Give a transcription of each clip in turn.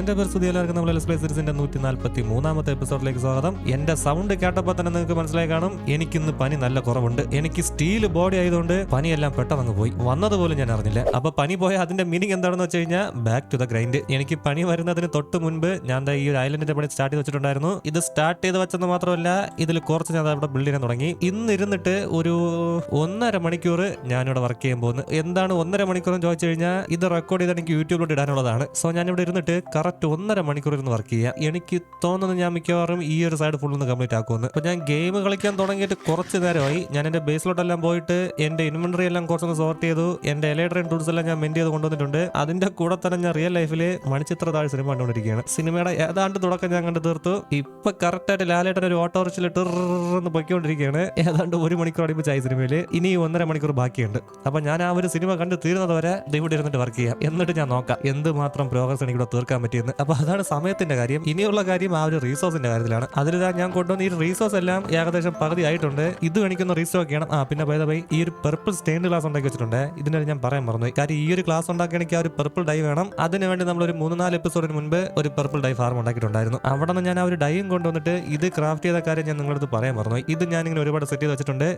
സുധി എല്ലാവർക്കും നമ്മൾ എൽസ് സീരീസിന്റെ നൂറ്റി നാൽപ്പത്തി മൂന്നാമത്തെ എപ്പിസോഡിലേക്ക് സ്വാഗതം. എന്റെ സൗണ്ട് കേട്ടപ്പോൾ തന്നെ നിങ്ങൾക്ക് മനസ്സിലായി കാണും. എനിക്കിന്ന് പനി നല്ല കുറവുണ്ട്. എനിക്ക് സ്റ്റീൽ ബോഡി ആയതുകൊണ്ട് പനിയെല്ലാം പെട്ടെന്ന് പോയി. വന്നതുപോലും ഞാൻ അറിഞ്ഞില്ല. അപ്പൊ പനി പോയ അതിന്റെ മീനിങ് എന്താണെന്ന് വെച്ച് കഴിഞ്ഞാൽ ബാക്ക് ടു ദ ഗ്രൈൻഡ് എനിക്ക് പനി വരുന്നതിന് തൊട്ട് മുൻപ് ഞാൻ ഈ ഒരു ഐലൻഡിന്റെ പണി സ്റ്റാർട്ട് ചെയ്ത് വെച്ചിട്ടുണ്ടായിരുന്നു. ഇത് സ്റ്റാർട്ട് ചെയ്ത് വെച്ചെന്ന് മാത്രമല്ല ഇതിൽ കുറച്ച് ഞാൻ അവിടെ ബിൽഡ് ചെയ്യാൻ തുടങ്ങി. ഇന്ന് ഇരുന്നിട്ട് ഒരു ഒന്നര മണിക്കൂർ ഞാനിവിടെ വർക്ക് ചെയ്യാൻ പോകുന്നു. എന്താണ് ഒന്നര മണിക്കൂർ എന്ന് ചോദിച്ചു കഴിഞ്ഞാൽ ഇത് റെക്കോർഡ് ചെയ്ത് എനിക്ക് യൂട്യൂബിലോട്ട് ഇടാനുള്ളതാണ്. സോ ഞാൻ ഇവിടെ ഇരുന്നിട്ട് കറക്റ്റ് ഒന്നര മണിക്കൂർ ഇരുന്ന് വർക്ക് ചെയ്യാം എനിക്ക് തോന്നുന്നത് ഞാൻ മിക്കവാറും ഈ ഒരു സൈഡ് ഫുൾ ഒന്ന് കംപ്ലീറ്റ് ആക്കുമെന്ന്. അപ്പോൾ ഞാൻ ഗെയിം കളിക്കാൻ തുടങ്ങിയിട്ട് കുറച്ച് നേരമായി. ഞാൻ എന്റെ ബേസിലോട്ടെല്ലാം പോയിട്ട് എന്റെ ഇൻവെന്ററി എല്ലാം കുറച്ചൊന്ന് സോർട്ട് ചെയ്തു. എന്റെ എലക്ട്രിക് ടൂൾസ് എല്ലാം ഞാൻ മെന്റ് ചെയ്ത് കൊണ്ടുവന്നിട്ടുണ്ട്. അതിന്റെ കൂടെ തന്നെ ഞാൻ റിയൽ ലൈഫിൽ മണിച്ചിത്ര താഴെ സിനിമ കണ്ടുകൊണ്ടിരിക്കുകയാണ്. സിനിമയുടെ ഏതാണ്ട് തുടക്കം ഞാൻ കണ്ടു തീർത്തു. ഇപ്പൊ കറക്റ്റ് ആയിട്ട് ലാലേട്ടൻ ഒരു ഓട്ടോറിച്ചിൽ ടെന്ന് പൊയ്ക്കൊണ്ടിരിക്കുകയാണ്. ഏതാണ്ട് ഒരു മണിക്കൂർ അടുപ്പിച്ചായി സിനിമയിൽ ഇനി ഒന്നര മണിക്കൂർ ബാക്കിയുണ്ട്. അപ്പൊ ഞാൻ ആ ഒരു സിനിമ കണ്ട് തീരുന്നത് വരെ ഇവിടെ ഇരുന്നിട്ട് വർക്ക് ചെയ്യാം എന്നിട്ട് ഞാൻ നോക്കാം. എന്ത് മാത്രം പ്രോഗ്രസ് എനിക്കിവിടെ തീർക്കാൻ തീർക്കാൻ പറ്റിയെന്ന് അപ്പൊ അതാണ് സമയത്തിന്റെ കാര്യം. ഇനിയുള്ള കാര്യം ആ ഒരു റീസോഴ്സിന്റെ കാര്യത്തിലാണ്. അതിലിതാ ഞാൻ കൊണ്ടുവന്ന ഈ റീസോഴ്സ് എല്ലാം ഏകദേശം പകുതി ആയിട്ടുണ്ട്. ഇത് കാണിക്കുന്ന റീസ്റ്റോക്ക് ചെയ്യണം ആ പിന്നെ ബൈ ബൈ ഈ ഒരു പെർപ്പിൾ സ്റ്റെയിൻഡ് ഗ്ലാസ് ഉണ്ടാക്കി വെച്ചിട്ടുണ്ട്. ഇതിനെ ഞാൻ പറയാൻ മറന്നു. കാര്യം ഈ ഒരു ക്ലാസ് ഉണ്ടാക്കിയാണെങ്കിൽ ആ ഒരു പെർപ്പിൾ ഡൈ വേണം. അതിന് വേണ്ടി നമ്മൾ ഒരു മൂന്ന് നാല് എപ്പിസോഡിന് മുൻപ് ഒരു പെർപ്പിൾ ഡൈ ഫാർം ഉണ്ടാക്കിയിട്ടുണ്ടായിരുന്നു. അവിടെ നിന്ന് ഞാൻ ആ ഒരു ഡൈയും കൊണ്ടുവന്നിട്ട് ഇത് ക്രാഫ്റ്റ് ചെയ്ത കാര്യം ഞാൻ നിങ്ങളടുത്ത് പറയാൻ മറന്നു. ഇത് ഞാൻ ഇങ്ങനെ ഒരുപാട് സെറ്റ് ചെയ്ത് വെച്ചിട്ടുണ്ട്.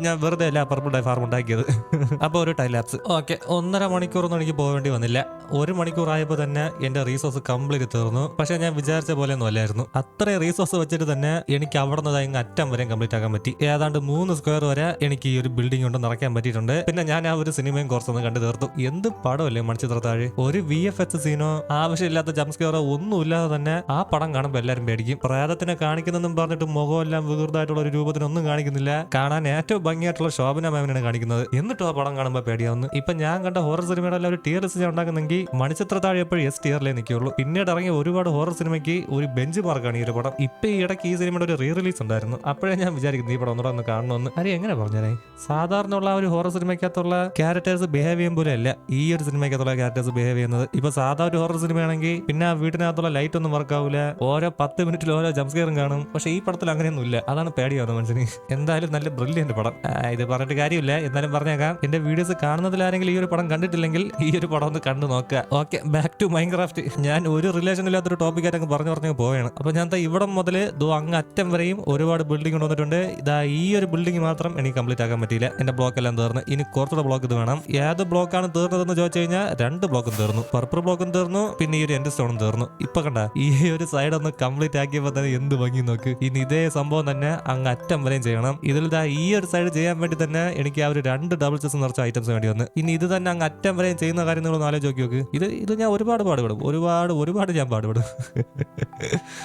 ഞാൻ- വെറുതെ അല്ല പെർപ്പിൾ ഡൈ ഫാർം ഉണ്ടാക്കിയത്. അപ്പോൾ ഒരു ടൈലാപ്സ് ഓക്കെ ഒന്നര മണിക്കൂറൊന്നും എനിക്ക് പോകേണ്ടി വന്നില്ല. ഒരു മണിക്കൂർ ആയപ്പോൾ തന്നെ എന്റെ റീസോഴ്സ് കംപ്ലീറ്റ് തീർന്നു. പക്ഷെ ഞാൻ വിചാരിച്ച പോലെ ഒന്നും അല്ലായിരുന്നു. അത്രയും റീസോഴ്സ് വെച്ചിട്ട് തന്നെ എനിക്ക് അവിടെ നിന്ന് ഇങ്ങ് അറ്റം വരെ കംപ്ലീറ്റ് ആക്കാൻ പറ്റി. ഏതാണ്ട് മൂന്ന് സ്ക്വയർ വരെ എനിക്ക് ഈ ഒരു ബിൽഡിംഗ് കൊണ്ട് നിറയ്ക്കാൻ പറ്റിയിട്ടുണ്ട്. പിന്നെ ഞാൻ ആ ഒരു സിനിമയും കുറച്ചൊന്നും കണ്ടു തീർത്തു. എന്ത് പടമല്ലേ മണിച്ചിത്രത്താഴ്? ഒരു വി എഫ് എസ് സീനോ ആവശ്യമില്ലാത്ത ജംസ്കെയറോ ഒന്നുമില്ലാതെ തന്നെ ആ പടം കാണുമ്പോൾ എല്ലാവരും പേടിക്കും. പ്രേതത്തിനെ കാണിക്കുന്നെന്നും പറഞ്ഞിട്ട് മുഖമെല്ലാം വികൃതമായിട്ടുള്ള ഒരു രൂപത്തിനൊന്നും കാണിക്കുന്നില്ല. കാണാൻ ഏറ്റവും ഭംഗിയായിട്ടുള്ള ശോഭന മാമിനാണ് കാണിക്കുന്നത്. എന്നിട്ടും ആ പടം കാണുമ്പോൾ പേടിയാവുന്നു. ഇപ്പൊ ഞാൻ കണ്ട ഹോറർ സിനിമയുടെ എല്ലാം ഒരു ടിയർ ലിസ്റ്റ് ഉണ്ടാക്കുന്നെങ്കിൽ മണിച്ചിത്ര താഴെ എപ്പോഴും എസ് ടിയറിലേ നിൽക്കുള്ളൂ പിന്നീട് ഇറങ്ങിയ ഒരുപാട് ഹോറർ സിനിമയ്ക്ക് ഒരു ബെഞ്ച് മാർക്കാണ് ഈ ഒരു പടം. ഇപ്പൊ ഈ ഇടയ്ക്ക് ഈ സിനിമയുടെ ഒരു റീ റിലീസ് ഉണ്ടായിരുന്നു. അപ്പോഴേ ഞാൻ വിചാരിക്കുന്നു ഈ പടം ഒന്നുകൂടെ ഒന്ന് കാണണമെന്ന് അരെ എങ്ങനെ പറഞ്ഞേ സാധാരണ ഉള്ള ഒരു ഹോറർ സിനിമയ്ക്കകത്തുള്ള ക്യാരക്ടേഴ്സ് ബിഹേവ് ചെയ്യും പോലെ അല്ല ഈ ഒരു സിനിമയ്ക്കകത്തുള്ള ക്യാരക്ടേഴ്സ് ബിഹേവ് ചെയ്യുന്നത്. ഇപ്പൊ സാധാ ഒരു ഹോറർ സിനിമയാണെങ്കിൽ പിന്നെ ആ വീട്ടിനകത്തുള്ള ലൈറ്റ് ഒന്നും വർക്ക് ആവില്ല ഓരോ പത്ത് മിനിറ്റിൽ ഓരോ ജംസ്കെയറും കാണും. പക്ഷെ ഈ പടത്തിൽ അങ്ങനെയൊന്നും ഇല്ല അതാണ് പേടിയാവുന്നത് മനുഷ്യന്. എന്തായാലും നല്ല ബ്രില്യന്റ് പടം. ഇത് പറഞ്ഞിട്ട് കാര്യമില്ല. എന്നാലും പറഞ്ഞേക്കാം. എന്റെ വീഡിയോസ് കാണുന്നതിൽ ആരെങ്കിലും ഈ ഒരു പടം കണ്ടിട്ടില്ലെങ്കിൽ ഈ ഒരു പടം ഒന്ന് കണ്ടു നോക്കുക. ഓക്കെ ബാക്ക് ടു മൈൻക്രാഫ്റ്റ് ഞാൻ ഒരു റിലേഷൻ ഇല്ലാത്തൊരു ടോപ്പിക്കായിട്ട് അങ്ങ് പറഞ്ഞു പറഞ്ഞു പോവുകയാണ്. അപ്പോൾ ഞാൻ ഇവിടം മുതൽ ദോ അങ്ങ് അറ്റം വരെയും ഒരുപാട് ബിൽഡിംഗ് കൊണ്ടുവന്നിട്ടുണ്ട്. ഇതാ ഈ ഒരു ബിൽഡിംഗ് മാത്രം എനിക്ക് കംപ്ലീറ്റ് ആക്കാൻ പറ്റിയില്ല. എന്റെ ബ്ലോക്ക് എല്ലാം തീർന്നു. ഇനി കുറച്ചുകൂടെ ബ്ലോക്ക് ഇത് വേണം. ഏത് ബ്ലോക്കാണ് തീർന്നതെന്ന് ചോദിച്ചു കഴിഞ്ഞാൽ രണ്ട് ബ്ലോക്കും തീർന്നു. പർപ്പിൾ ബ്ലോക്കും തീർന്നു. പിന്നെ ഈ ഒരു എൻഡ് സ്റ്റോണും തീർന്നു. ഇപ്പൊ കണ്ട ഈ ഒരു സൈഡ് ഒന്ന് കംപ്ലീറ്റ് ആക്കിയപ്പോൾ തന്നെ എന്ത് ഭംഗി നോക്ക്. ഇനി ഇതേ സംഭവം തന്നെ അങ്ങ് അറ്റം വരെയും ചെയ്യണം. ഇതിൽ ദാ ഈ ഒരു സൈഡ് ചെയ്യാൻ വേണ്ടി തന്നെ എനിക്ക് ആ ഒരു രണ്ട് ഡബിൾ ചെസ് നിറച്ച ഐറ്റംസ് വേണ്ടി വന്ന്. ഇനി ഇത് തന്നെ അങ്ങ് അറ്റം വരെയും ചെയ്യുന്ന കാര്യം നിങ്ങൾ ആലോചിച്ച് നോക്കി നോക്ക്. ഇത് ഇത് ഞാൻ ഒരുപാട് പാടുപെടും. ഒരുപാട് ഒരുപാട് ഒരുപാട് ഞാൻ പാടുപെടും.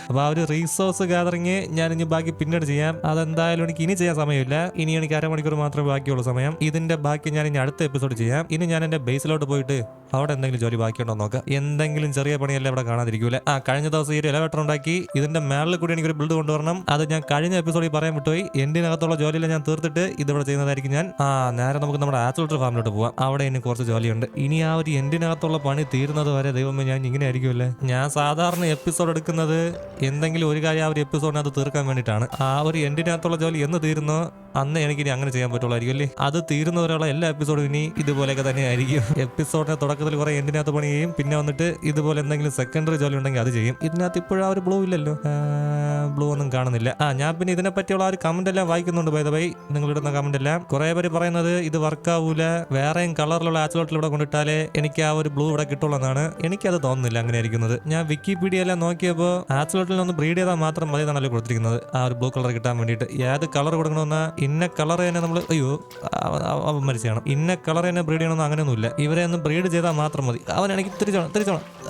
അപ്പൊ ആ ഒരു റീസോഴ്സ് ഗാദറിങ് ഞാൻ ഇനി ബാക്കി പിന്നീട് ചെയ്യാം. അതെന്തായാലും എനിക്ക് ഇനി ചെയ്യാൻ സമയമില്ല. ഇനി എനിക്ക് അരമണിക്കൂർ മാത്രമേ ബാക്കിയുള്ള സമയം. ഇതിന്റെ ബാക്കി ഞാൻ ഇനി അടുത്ത എപ്പിസോഡ് ചെയ്യാം. ഇനി ഞാൻ എന്റെ ബേസിലോട്ട് പോയിട്ട് അവിടെ എന്തെങ്കിലും ജോലി ബാക്കിയുണ്ടോ നോക്കാം. എന്തെങ്കിലും ചെറിയ പണിയല്ലേ അവിടെ കാണാതിരിക്കൂല ആ കഴിഞ്ഞ ദിവസം ഈ ഒരു ഇലവേറ്റർ ഉണ്ടാക്കി. ഇതിന്റെ മേളിൽ കൂടി എനിക്കൊരു ബിൽഡ് കൊണ്ടുവരണം. അത് ഞാൻ കഴിഞ്ഞ എപ്പിസോഡിൽ പറയാൻ വിട്ടുപോയി. എന്തിനകത്തുള്ള ജോലിയെല്ലാം ഞാൻ തീർത്തിട്ട് ഇതിവിടെ ചെയ്യുന്നതായിരിക്കും ഞാൻ. ആ നേരെ നമുക്ക് നമ്മുടെ ആച്ചുൾട്ടർ ഫാമിലോട്ട് പോവാം. അവിടെ ഇനി കുറച്ച് ജോലിയുണ്ട്. ഇനി ആ ഒരു എന്തിനകത്തുള്ള പണി തീരുന്നത് വരെ ദൈവമേ ഞാൻ ഇങ്ങനെ ആയിരിക്കുമല്ലേ? ഞാൻ സാധാരണ എപ്പിസോഡ് എടുക്കുന്നത് എന്തെങ്കിലും ഒരു കാര്യം ആ ഒരു എപ്പിസോഡിനകത്ത് തീർക്കാൻ വേണ്ടിയിട്ടാണ്. ആ ഒരു എൻഡിനകത്തുള്ള ജോലി എന്ന് തീരുന്നോ അന്ന് എനിക്ക് ഇനി അങ്ങനെ ചെയ്യാൻ പറ്റുള്ളായിരിക്കും അല്ലേ അത് തീരുന്നവരെയുള്ള എല്ലാ എപ്പിസോഡും ഇനി ഇതുപോലെയൊക്കെ തന്നെ ആയിരിക്കും എപ്പിസോഡിന്റെ തുടക്കത്തിൽ കുറെ എൻഡിനകത്ത് പണി ചെയ്യും പിന്നെ വന്നിട്ട് ഇതുപോലെ എന്തെങ്കിലും സെക്കൻഡറി ജോലി ഉണ്ടെങ്കിൽ അത് ചെയ്യും. ഇതിനകത്ത് ഇപ്പോഴും ആ ഒരു ബ്ലൂ ഇല്ലല്ലോ. ബ്ലൂ ഒന്നും കാണുന്നില്ല. ആ ഞാൻ പിന്നെ ഇതിനെ പറ്റിയുള്ള ആ ഒരു കമന്റ് എല്ലാം വായിക്കുന്നുണ്ട് ബൈ ബൈ നിങ്ങൾ ഇടുന്ന കമന്റ് എല്ലാം. കുറെ പേര് പറയുന്നത് ഇത് വർക്ക് ആവൂല വേറെയും കളറിലുള്ള ആച്ചുലോട്ടിൽ ഇവിടെ കൊണ്ടിട്ടാലേ എനിക്ക് ആ ഒരു ബ്ലൂ ഇവിടെ കിട്ടുള്ളൂ എന്നാണ് എനിക്കത് തോന്നുന്നില്ല അങ്ങനെ ആയിരിക്കുന്നത് ഞാൻ വിക്കിപീഡിയ എല്ലാം നോക്കിയപ്പോൾ ആച്ചുലോട്ടിൽ ഒന്ന് ബ്രീഡ് ചെയ്താൽ മാത്രം മതി എന്നാണല്ലോ കൊടുത്തിരിക്കുന്നത്. ആ ഒരു ബ്ലൂ കളർ കിട്ടാൻ വേണ്ടിയിട്ട്. ഏത് കളർ കൊടുക്കണമെന്ന? ഇന്ന കളർ തന്നെ നമ്മൾ അയ്യോ അവ- അവ- അവൻ മരിച്ചാണ് ഇന്ന കളർ തന്നെ ബ്രീഡ് ചെയ്യണമെന്ന് അങ്ങനെയൊന്നുമില്ല. ഇവരെ ഒന്ന് ബ്രീഡ് ചെയ്താൽ മാത്രം മതി. അവൻ എനിക്ക് തിരിച്ചോണം തിരിച്ചോണം.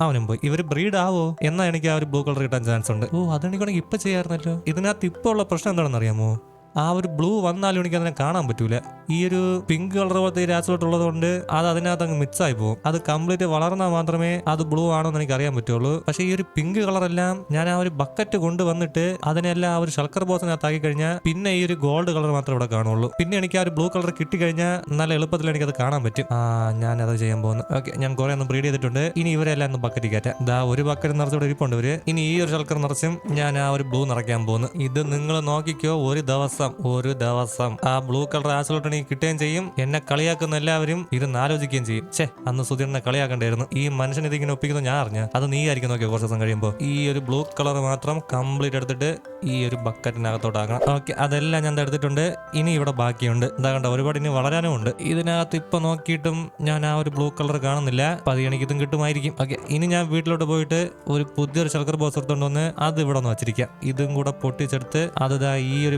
അവനും പോയി. ഇവർ ബ്രീഡ് ആവോ? എന്നാ എനിക്ക് ആ ഒരു ബ്ലൂ കളർ കിട്ടാൻ ചാൻസ് ഉണ്ട്. ഓ അതെനിക്കാണെങ്കിൽ ഇപ്പൊ ചെയ്യാറുണ്ടല്ലോ? ഇതിനകത്ത് ഇപ്പോൾ ഉള്ള പ്രശ്നം എന്താണെന്ന് അറിയാമോ ആ ഒരു ബ്ലൂ വന്നാലും എനിക്ക് അതിനെ കാണാൻ പറ്റൂല. ഈ ഒരു പിങ്ക് കളർ പോലത്തെ രാസോട്ടുള്ളത് കൊണ്ട് അത് അതിനകത്ത് അങ്ങ് മിക്സ് ആയി പോകും അത് കംപ്ലീറ്റ് വളർന്നാൽ മാത്രമേ അത് ബ്ലൂ ആണോ എന്ന് എനിക്ക് അറിയാൻ പറ്റുള്ളൂ. പക്ഷേ ഈ ഒരു പിങ്ക് കളർ എല്ലാം ഞാൻ ആ ഒരു ബക്കറ്റ് കൊണ്ടുവന്നിട്ട് അതിനെല്ലാം ആ ഒരു ഷൾക്കർ ബോസിനകത്ത് ആക്കി കഴിഞ്ഞാൽ പിന്നെ ഈ ഒരു ഗോൾഡ് കളർ മാത്രമേ ഇവിടെ കാണുള്ളൂ. പിന്നെ എനിക്ക് ആ ഒരു ബ്ലൂ കളർ കിട്ടി കഴിഞ്ഞാൽ നല്ല എളുപ്പത്തിൽ എനിക്ക് അത് കാണാൻ പറ്റും. ആ ഞാൻ അത് ചെയ്യാൻ പോകുന്നു. ഓക്കെ ഞാൻ കുറെ ഒന്ന് ബ്രീഡ് ചെയ്തിട്ടുണ്ട്. ഇനി ഇവരെല്ലാം ഒന്ന് ബക്കറ്റ് കയറ്റാം. ദാ ഒരു ബക്കറ്റ് നിറച്ചിവിടെ ഇരിപ്പുണ്ട് ഇവർ. ഇനി ഈ ഒരു ഷൾക്കർ നിറച്ചും ഞാൻ ആ ഒരു ബ്ലൂ നിറയ്ക്കാൻ പോകുന്നു. ഇത് നിങ്ങൾ നോക്കിക്കോ ഒരു ദിവസം ദിവസം ഒരു ദിവസം. ആ ബ്ലൂ കളർ ആസിലോട്ട് എനിക്ക് കിട്ടുകയും ചെയ്യും. എന്നെ കളിയാക്കുന്ന എല്ലാവരും ഇരുന്ന് ആലോചിക്കുകയും ചെയ്യും. ഛേ അന്ന് സുധീറിനെ കളിയാക്കണ്ടായിരുന്നു. ഈ മനുഷ്യൻ ഇതിങ്ങനെ ഒപ്പിക്കുന്നു ഞാൻ അറിഞ്ഞ. അത് നീ ആയിരിക്കും നോക്കിയോ കുറച്ച് ദിവസം കഴിയുമ്പോൾ ഈ ഒരു ബ്ലൂ കളർ മാത്രം കംപ്ലീറ്റ് എടുത്തിട്ട് ഈ ഒരു ബക്കറ്റിനകത്തോട്ടാക്കണം ഓക്കെ അതെല്ലാം ഞാൻ എടുത്തിട്ടുണ്ട്. ഇനി ഇവിടെ ബാക്കിയുണ്ട്. എന്താ കണ്ട ഒരുപാട് ഇനി വളരാനും ഉണ്ട്. ഇതിനകത്ത് ഇപ്പൊ നോക്കിയിട്ടും ഞാൻ ആ ഒരു ബ്ലൂ കളർ കാണുന്നില്ല. പതി എനിക്ക് ഇതും കിട്ടുമായിരിക്കും. ഓക്കെ ഇനി ഞാൻ വീട്ടിലോട്ട് പോയിട്ട് ഒരു പുതിയൊരു ശർക്കർ ബോസ് എടുത്തോണ്ട് വന്ന് അത് ഇവിടെ ഒന്ന് വെച്ചിരിക്കാം. ഇതും കൂടെ പൊട്ടിച്ചെടുത്ത് അത് ഈ ഒരു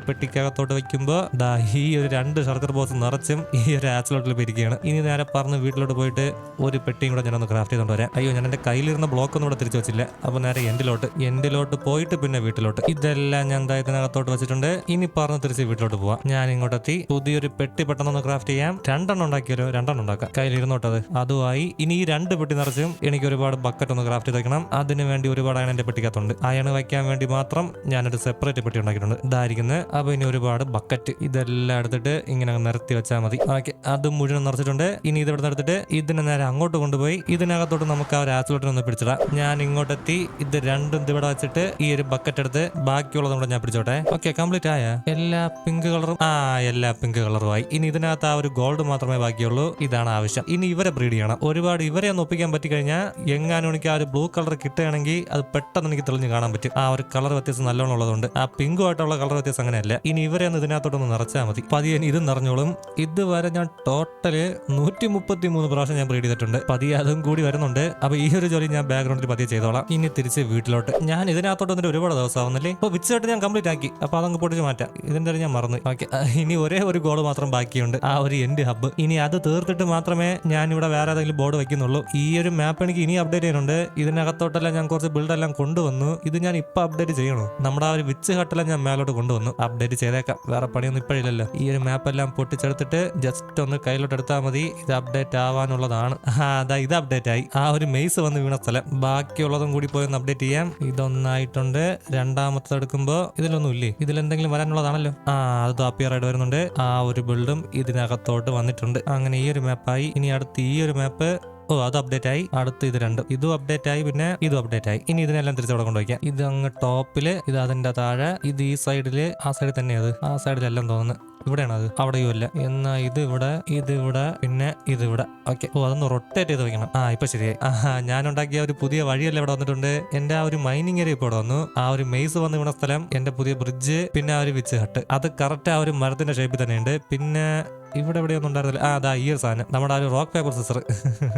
പെട്ടിക്കകത്തോട്ട് വെക്കുമ്പോൾ ദാ ഈ ഒരു രണ്ട് ഷർക്കർ ബോക്സ് നിറച്ചും ഈ ഒരു ആച്ചിലോട്ടിൽ പിരിക്കുകയാണ് ഇനി നേരെ പറഞ്ഞ് വീട്ടിലോട്ട് പോയിട്ട് ഒരു പെട്ടിയും കൂടെ ഞാനൊന്ന് ക്രാഫ്റ്റ് ചെയ്തുകൊണ്ട് വരാം. അയ്യോ ഞാൻ എന്റെ കയ്യിലിരുന്ന ബ്ലോക്ക് ഒന്നും ഇവിടെ തിരിച്ചു വെച്ചില്ല. അപ്പൊ നേരെ എൻഡിലോട്ട് എൻഡിലോട്ട് പോയിട്ട് പിന്നെ വീട്ടിലോട്ട്. ഇതെല്ലാം ഞാൻ ദാ ഇതിനകത്തോട്ട് വെച്ചിട്ടുണ്ട്. ഇനി പറഞ്ഞ് തിരിച്ച് വീട്ടിലോട്ട് പോവാം. ഞാൻ ഇങ്ങോട്ടെത്തി പുതിയൊരു പെട്ടി പെട്ടെന്ന് ഒന്ന് ക്രാഫ്റ്റ് ചെയ്യാം. രണ്ടെണ്ണം ഉണ്ടാക്കിയാലോ രണ്ടെണ്ണം ഉണ്ടാക്കാം. കയ്യിലിരുന്നോട്ടത്. അതുമായി ഇനി ഈ രണ്ട് പെട്ടി നിറച്ചും എനിക്ക് ഒരുപാട് ബക്കറ്റ് ഒന്ന് ക്രാഫ്റ്റ് ചെയ്ത് വെക്കണം. അതിന് വേണ്ടി ഒരുപാട് അയൺ എന്റെ പെട്ടിക്കകത്തുണ്ട്. അയൺ വയ്ക്കാൻ വേണ്ടി മാത്രം ഞാനൊരു സെപ്പറേറ്റ് പെട്ടി ഉണ്ടാക്കിയിട്ടുണ്ട്. ഇതായിരിക്കുന്നത് അപ്പൊ ഇനി ഒരുപാട് ബക്കറ്റ് ഇതെല്ലാം എടുത്തിട്ട് ഇങ്ങനെ നിരത്തി വെച്ചാൽ മതി. ഓക്കെ അത് മുഴുവൻ നിറച്ചിട്ടുണ്ട്. ഇനി ഇത് ഇവിടെ എടുത്തിട്ട് ഇതിനെ നേരെ അങ്ങോട്ട് കൊണ്ടുപോയി ഇതിനകത്തോട്ട് നമുക്ക് ആ ഒരു ആസിലോട്ടിനൊന്ന് പിടിച്ചിടാം. ഞാൻ ഇങ്ങോട്ടെത്തി ഇത് രണ്ടും ഇവിടെ വെച്ചിട്ട് ഈ ഒരു ബക്കറ്റ് എടുത്ത് ബാക്കിയുള്ളതും കൂടെ ഞാൻ പിടിച്ചോട്ടെ. ഓക്കെ കംപ്ലീറ്റ് ആയ? എല്ലാ പിങ്ക് കളറും ആ എല്ലാ പിങ്ക് കളറും ആയി. ഇനി ഇതിനകത്ത് ആ ഒരു ഗോൾഡ് മാത്രമേ ബാക്കിയുള്ളൂ. ഇതാണ് ആവശ്യം. ഇനി ഇവരെ ബ്രീഡ് ചെയ്യണം. ഒരുപാട് ഇവരെ ഒന്ന് ഒപ്പിക്കാൻ പറ്റി കഴിഞ്ഞാൽ എങ്ങാനും എനിക്ക് ആ ഒരു ബ്ലൂ കളർ കിട്ടുകയാണെങ്കിൽ അത് പെട്ടെന്ന് എനിക്ക് തെളിഞ്ഞ് കാണാൻ പറ്റും. ആ ഒരു കളർ വ്യത്യാസം നല്ലോണം ഉള്ളതുകൊണ്ട്. ആ പിങ്കുമായിട്ടുള്ള കളർ വ്യത്യാസം അങ്ങനെയല്ല. ഇനി ഇവരെ ഒന്ന് ഇതിനകത്തോട്ടൊന്ന് നിറച്ചാൽ മതി. പതിയെ ഇത് നിറഞ്ഞോളും. ഇതുവരെ ഞാൻ ടോട്ടൽ നൂറ്റി മുപ്പത്തി മൂന്ന് പ്രാവശ്യം ഞാൻ ബ്രീഡ് ചെയ്തിട്ടുണ്ട്. പതിയെ അതും കൂടി വരുന്നുണ്ട്. അപ്പൊ ഈ ഒരു ജോലി ഞാൻ ബാക്ക്ഗ്രൗണ്ടിൽ പതിയെ ചെയ്തോളാം. ഇനി തിരിച്ച് വീട്ടിലോട്ട്. ഞാൻ ഇതിനകത്തോട്ട് വന്നിട്ട് ഒരുപാട് ദിവസം ആവുന്നില്ലേ ഇപ്പൊ വിച്ചായിട്ട് ഞാൻ കംപ്ലീറ്റ് ആക്കി. അപ്പൊ അതങ്ങ് പൊട്ടിച്ച് മാറ്റാം. ഇതിന്റെ ഞാൻ മറന്നു. ഓക്കെ. ഇനി ഒരേ ഒരു ഗോൾ മാത്രം ബാക്കിയുണ്ട്. ആ ഒരു എൻഡ് ഹബ്ബ് ഇനി അത് തീർത്തിട്ട് മാത്രമേ ഞാൻ ഇവിടെ വേറെ ഏതെങ്കിലും ബോർഡ് വെക്കുന്നുള്ളൂ. ഈ ഒരു മാപ്പ് എനിക്ക് ഇനി അപ്ഡേറ്റ് ചെയ്യുന്നുണ്ട് ഇതിനകത്തോട്ടെല്ലാം ഞാൻ കുറച്ച് ബിൽഡെല്ലാം കൊണ്ടുവന്നു. ഇത് ഞാൻ ഇപ്പൊ അപ്ഡേറ്റ് ചെയ്യണോ? നമ്മുടെ ആ ഒരു വിച്ച് ഹട്ടെല്ലാം ഞാൻ മേലോട്ട് കൊണ്ടുവന്നു. അപ്ഡേറ്റ് ചെയ്തേക്കാം വേറെ പണിയൊന്നും ഇപ്പോഴില്ലല്ലോ. ഈ ഒരു മാപ്പ് എല്ലാം പൊട്ടിച്ചെടുത്തിട്ട് ജസ്റ്റ് ഒന്ന് കയ്യിലോട്ട് എടുത്താൽ മതി. ഇത് അപ്ഡേറ്റ് ആവാനുള്ളതാണ്. അതാ ഇത് അപ്ഡേറ്റ് ആയി. ആ ഒരു മെയ്സ് വന്ന് വീണ സ്ഥലം. ബാക്കിയുള്ളതും കൂടി പോയി ഒന്ന് അപ്ഡേറ്റ് ചെയ്യാം. ഇതൊന്നായിട്ടുണ്ട്. രണ്ടാമത്തെ എടുക്കുമ്പോൾ ഇതിലൊന്നും ഇല്ലേ? ഇതിലെന്തെങ്കിലും വരാനുള്ളതാണല്ലോ. ആ അത് അപ്പിയർ ആയിട്ട് വരുന്നുണ്ട്. ആ ഒരു ബിൽഡും ഇതിനകത്തോട്ട് വന്നിട്ടുണ്ട്. അങ്ങനെ ഈ ഒരു മാപ്പായി ഇനി അടുത്ത് ഈ ഒരു മാപ്പ് ഓ അത് അപ്ഡേറ്റ് ആയി. അടുത്ത് ഇത് രണ്ടും. ഇതും അപ്ഡേറ്റ് ആയി പിന്നെ ഇതും അപ്ഡേറ്റ് ആയി. ഇനി ഇതിനെല്ലാം തിരിച്ച് അവിടെ കൊണ്ടുവയ്ക്കാം ഇത് അങ്ങ് ടോപ്പിൽ ഇത് അതിന്റെ താഴെ ഇത് ഈ സൈഡിൽ ആ സൈഡിൽ തന്നെ അത്. ആ സൈഡിലെല്ലാം തോന്നുന്നു. ഇവിടെയാണ് അത്? അവിടെയും അല്ല. എന്നാ ഇത് ഇവിടെ ഇത് ഇവിടെ പിന്നെ ഇത് ഇവിടെ. ഓക്കെ ഓ അതൊന്ന് റൊട്ടേറ്റ് ചെയ്ത് വെക്കണം. ആ ഇപ്പൊ ശരിയായി. ആ ഞാൻ ഉണ്ടാക്കിയ ഒരു പുതിയ വഴിയല്ല ഇവിടെ വന്നിട്ടുണ്ട്? എന്റെ ആ ഒരു മൈനിങ് ഏരിയ ഇപ്പോൾ വന്നു. ആ ഒരു മെയ്സ് വന്ന് വീണ സ്ഥലം എന്റെ പുതിയ ബ്രിഡ്ജ് പിന്നെ ആ ഒരു വിച്ച് ഹട്ട് അത് കറക്റ്റ് ആ ഒരു മരത്തിന്റെ ഷേപ്പിൽ തന്നെയുണ്ട്. പിന്നെ ഇവിടെ എവിടെയൊന്നും ഉണ്ടായിരുന്നില്ല. ആ അതാ ഈ ഒരു സാധനം. നമ്മുടെ ആ ഒരു റോക്ക് പേപ്പർ സിസർ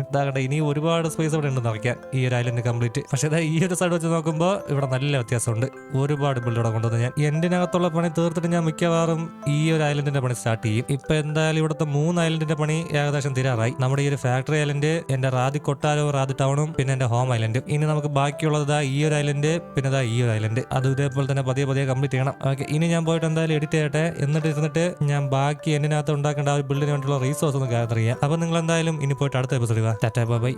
ഇതാകട്ടെ ഇനി ഒരുപാട് സ്പേസ് ഇവിടെ ഉണ്ട് നിറയ്ക്കാൻ ഈ ഒരു ഐലൻഡ് കംപ്ലീറ്റ് പക്ഷേ ഇതാ ഈ ഒരു സൈഡ് വെച്ച് നോക്കുമ്പോൾ ഇവിടെ നല്ല വ്യത്യാസമുണ്ട്. ഒരുപാട് ബിൽഡ് ഇവിടെ കൊണ്ടുവന്ന് ഞാൻ എന്റിനകത്തുള്ള പണി തീർത്തിട്ട് ഞാൻ മിക്കവാറും ഈ ഒരു ഐലൻഡിന്റെ പണി സ്റ്റാർട്ട് ചെയ്യും. ഇപ്പൊ എന്തായാലും ഇവിടുത്തെ മൂന്ന് ഐലൻഡിന്റെ പണി ഏകദേശം തീരാറായി. നമ്മുടെ ഈ ഒരു ഫാക്ടറി ഐലൻഡ് എന്റെ റാദി കൊട്ടാരവും റാദി ടൗണും പിന്നെ എന്റെ ഹോം ഐലൻഡും ഇനി നമുക്ക് ബാക്കിയുള്ളത് ഈ ഒരു ഐലൻഡ് പിന്നെ ദാ ഈ ഒരു ഐലൻഡ് അത് ഇതേപോലെ തന്നെ പതിയെ പതിയെ കംപ്ലീറ്റ് ചെയ്യണം. ഓക്കെ ഇനി ഞാൻ പോയിട്ട് എന്തായാലും എഡിറ്റ് ചെയ്യട്ടെ. എന്നിട്ട് ഇരുന്നിട്ട് ഞാൻ ബാക്കി എന്തിനകത്ത് ഉണ്ടാക്കേണ്ട ആ ഒരു ബിൽഡിന് വേണ്ടിയുള്ള റീസോഴ്സ് ഒന്ന് ഗാദർ ചെയ്യാം അപ്പൊ നിങ്ങൾ എന്തായാലും ഇനി പോയിട്ട് അടുത്ത എപ്പിസോഡ് ടാറ്റാ ബൈ